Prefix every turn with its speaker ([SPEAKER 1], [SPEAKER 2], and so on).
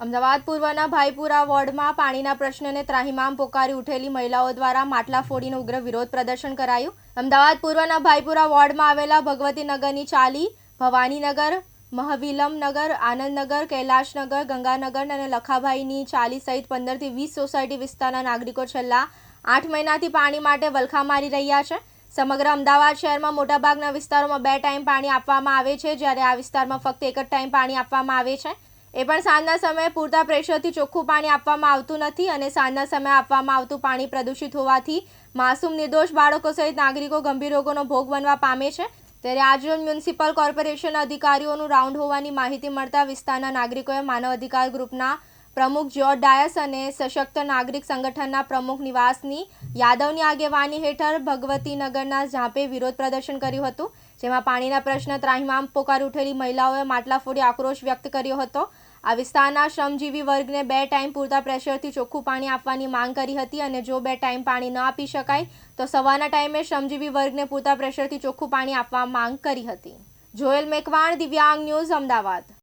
[SPEAKER 1] અમદાવાદ પૂર્વના ભાઈપુરા વોર્ડમાં પાણીના પ્રશ્નને ત્રાહિમામ પોકારી ઉઠેલી મહિલાઓ દ્વારા માટલા ફોડીનો ઉગ્ર વિરોધ પ્રદર્શન કરાયું. અમદાવાદ પૂર્વના ભાઈપુરા વોર્ડમાં આવેલા ભગવતીનગરની ચાલી, ભવાનીનગર, મહવિલમનગર, આનંદનગર, કૈલાશનગર, ગંગાનગર અને લખાભાઈની ચાલી સહિત પંદરથી વીસ સોસાયટી વિસ્તારના નાગરિકો છેલ્લા આઠ મહિનાથી પાણી માટે વલખા મારી રહ્યા છે. સમગ્ર અમદાવાદ શહેરમાં મોટાભાગના વિસ્તારોમાં બે ટાઈમ પાણી આપવામાં આવે છે. જ્યારે આ વિસ્તારમાં ફક્ત એક જ ટાઈમ પાણી આપવામાં આવે છે. એ પણ સાંજના સમયે પૂરતા પ્રેશરથી ચોખ્ખું પાણી આપવામાં આવતું નથી અને સાંજના સમયે આપવામાં આવતું પાણી પ્રદૂષિત હોવાથી માસૂમ નિર્દોષ બાળકો સહિત નાગરિકો ગંભીર રોગોનો ભોગ બનવા પામે છે. ત્યારે આજરોજ મ્યુનિસિપલ કોર્પોરેશન અધિકારીઓનું રાઉન્ડ હોવાની માહિતી મળતા વિસ્તારના નાગરિકોએ માનવ અધિકાર ગ્રુપના પ્રમુખ જ્યોર્જ ડાયસ અને સશક્ત નાગરિક સંગઠનના પ્રમુખ નિવાસની યાદવની આગેવાની હેઠળ ભગવતીનગરના ઝાંપે વિરોધ પ્રદર્શન કર્યું હતું, જેમાં પાણીના પ્રશ્ન ત્રાહિમામ પોકાર ઉઠેલી મહિલાઓએ માટલા ફોડી આક્રોશ વ્યક્ત કર્યો હતો. આ વિસ્તારના શ્રમજીવી વર્ગને બે ટાઈમ પૂરતા પ્રેશરથી ચોખ્ખું પાણી આપવાની માંગ કરી હતી અને જો બે ટાઈમ પાણી ન આપી શકાય, તો સવારના ટાઈમે શ્રમજીવી વર્ગને પૂરતા પ્રેશરથી ચોખ્ખું પાણી આપવા માંગ કરી હતી. જોયેલ મેકવાણ, દિવ્યાંગ ન્યૂઝ, અમદાવાદ.